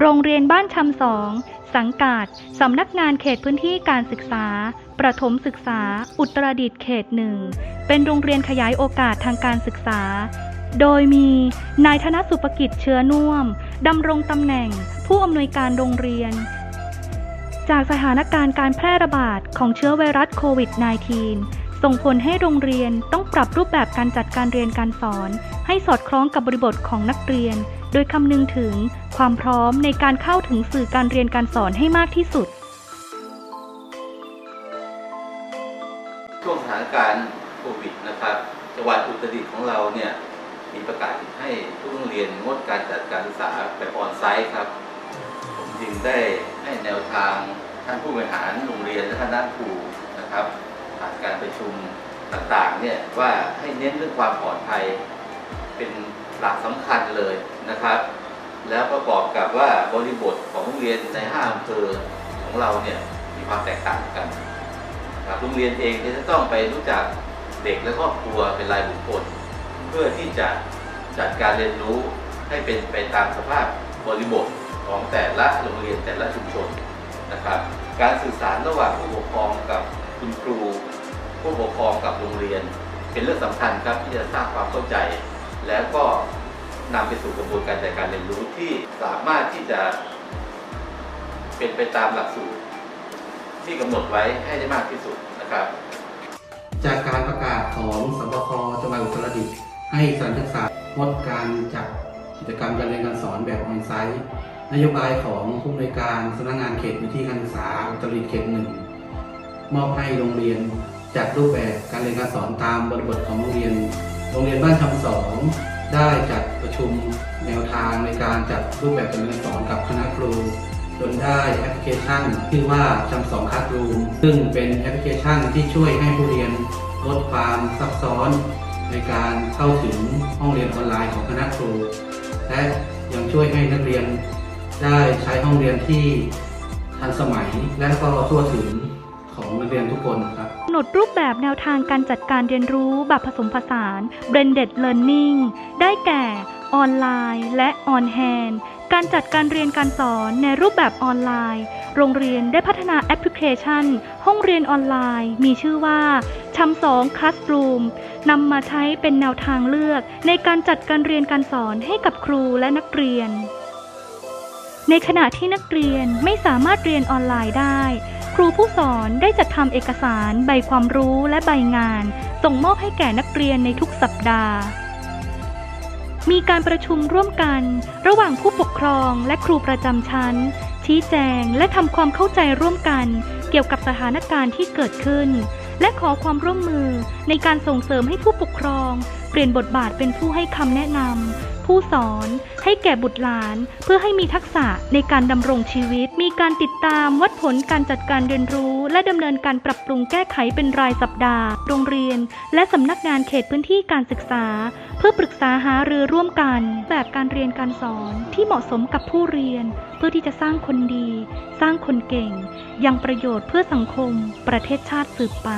โรงเรียนบ้านชำสอง สังกัด สำนักงานเขตพื้นที่การศึกษา ประถมศึกษา อุตรดิตถ์เขตหนึ่ง เป็นโรงเรียนขยายโอกาสทางการศึกษา โดยมีนายธนสุภกิจเชื้อน่วม ดำรงตำแหน่ง ผู้อำนวยการโรงเรียน จากสถานการณ์การแพร่ระบาดของเชื้อไวรัสโควิด -19 ส่งผลให้โรงเรียนต้องปรับรูปแบบการจัดการเรียนการสอน ให้สอดคล้องกับบริบทของนักเรียน โดยคำนึงถึงความพร้อมในการเข้าถึงสื่อการเรียนการสอนให้มากที่สุด ช่วงสถานการณ์โควิดนะครับจังหวัดอุตรดิตถ์ของเราเนี่ยมีประกาศให้ทุกโรงเรียนงดการจัดการศึกษาแบบออนไซต์ครับ ผมจึงได้ให้แนวทางท่านผู้บริหารโรงเรียนและคณะครูนะครับผ่านการประชุมต่างๆเนี่ยว่าให้เน้นเรื่องความปลอดภัยเป็น หลักสำคัญเลยนะครับ แล้วประกอบกับว่าบริบทของโรงเรียนในห้าอำเภอของเราเนี่ยมีความแตกต่างกันครับโรงเรียนเองจะต้องไปรู้จักเด็กและครอบครัวเป็นรายบุคคล เพื่อที่จะจัดการเรียนรู้ให้เป็นไปตามสภาพบริบทของแต่ละโรงเรียนแต่ละชุมชนนะครับการสื่อสารระหว่างผู้ปกครองกับคุณครู ผู้ปกครองกับโรงเรียน เป็นเรื่องสำคัญครับที่จะสร้างความเข้าใจ แล้วก็นำไปสู่กระบวนการจัดการเรียนรู้ที่สามารถที่จะเป็นไปตามหลักสูตร ที่กำหนดไว้ให้ได้มากที่สุดนะครับ จากการประกาศของสบคจังหวัดอุตรดิตถ์ให้สถานศึกษางดการจัดกิจกรรมการเรียนการสอนแบบออนไซต์นโยบายของผู้อำนวยการสำนักงานเขตพื้นที่การศึกษาอุตรดิตถ์เขตหนึ่งมอบให้โรงเรียนจัดรูปแบบการเรียนการสอนตามบริบทของโรงเรียน รงเรียนบ้านชำสองได้จัดประชุมแนวทางในการจัดรูปแบบการเรียนสอนกับคณะครู จนได้แอปพลิเคชันชื่อว่าจำสองคัดรูมซึ่งเป็นแอปพลิเคชันที่ช่วยให้ผู้เรียนลดความซับซ้อน ในการเข้าถึงห้องเรียนออนไลน์ของคณะครู และยังช่วยให้นักเรียนได้ใช้ห้องเรียนที่ทันสมัยและก็ทั่วถึง ของนักเรียนทุกคนครับกำหนดรูปแบบแนวทางการจัดการเรียนรู้แบบผสมผสาน blended learning ได้แก่ออนไลน์ และออนแฮนการจัดการเรียนการสอนในรูปแบบออนไลน์ โรงเรียนได้พัฒนาแอปพลิเคชัน ห้องเรียนออนไลน์ มีชื่อว่าชำสอง Classroom นำมาใช้เป็นแนวทางเลือกในการจัดการเรียนการสอนให้กับครูและนักเรียน ในขณะที่นักเรียนไม่สามารถเรียนออนไลน์ได้ ครูผู้สอนได้จัดทำเอกสารใบความรู้และใบงาน ส่งมอบให้แก่นักเรียนในทุกสัปดาห์ มีการประชุมร่วมกัน ระหว่างผู้ปกครองและครูประจำชั้น ชี้แจงและทำความเข้าใจร่วมกัน เกี่ยวกับสถานการณ์ที่เกิดขึ้น และขอความร่วมมือในการส่งเสริมให้ผู้ปกครอง เปลี่ยนบทบาทเป็นผู้ให้คำแนะนำ ผู้สอน ให้แก่บุตรหลาน เพื่อให้มีทักษะในการดำรงชีวิต มีการติดตามวัดผลการจัดการเรียนรู้ และดำเนินการปรับปรุงแก้ไขเป็นรายสัปดาห์ โรงเรียน และสำนักงานเขตพื้นที่การศึกษา เพื่อปรึกษาหารือร่วมกัน แบบการเรียนการสอนที่เหมาะสมกับผู้เรียน เพื่อที่จะสร้างคนดี สร้างคนเก่ง ยังประโยชน์เพื่อสังคม ประเทศชาติสืบไป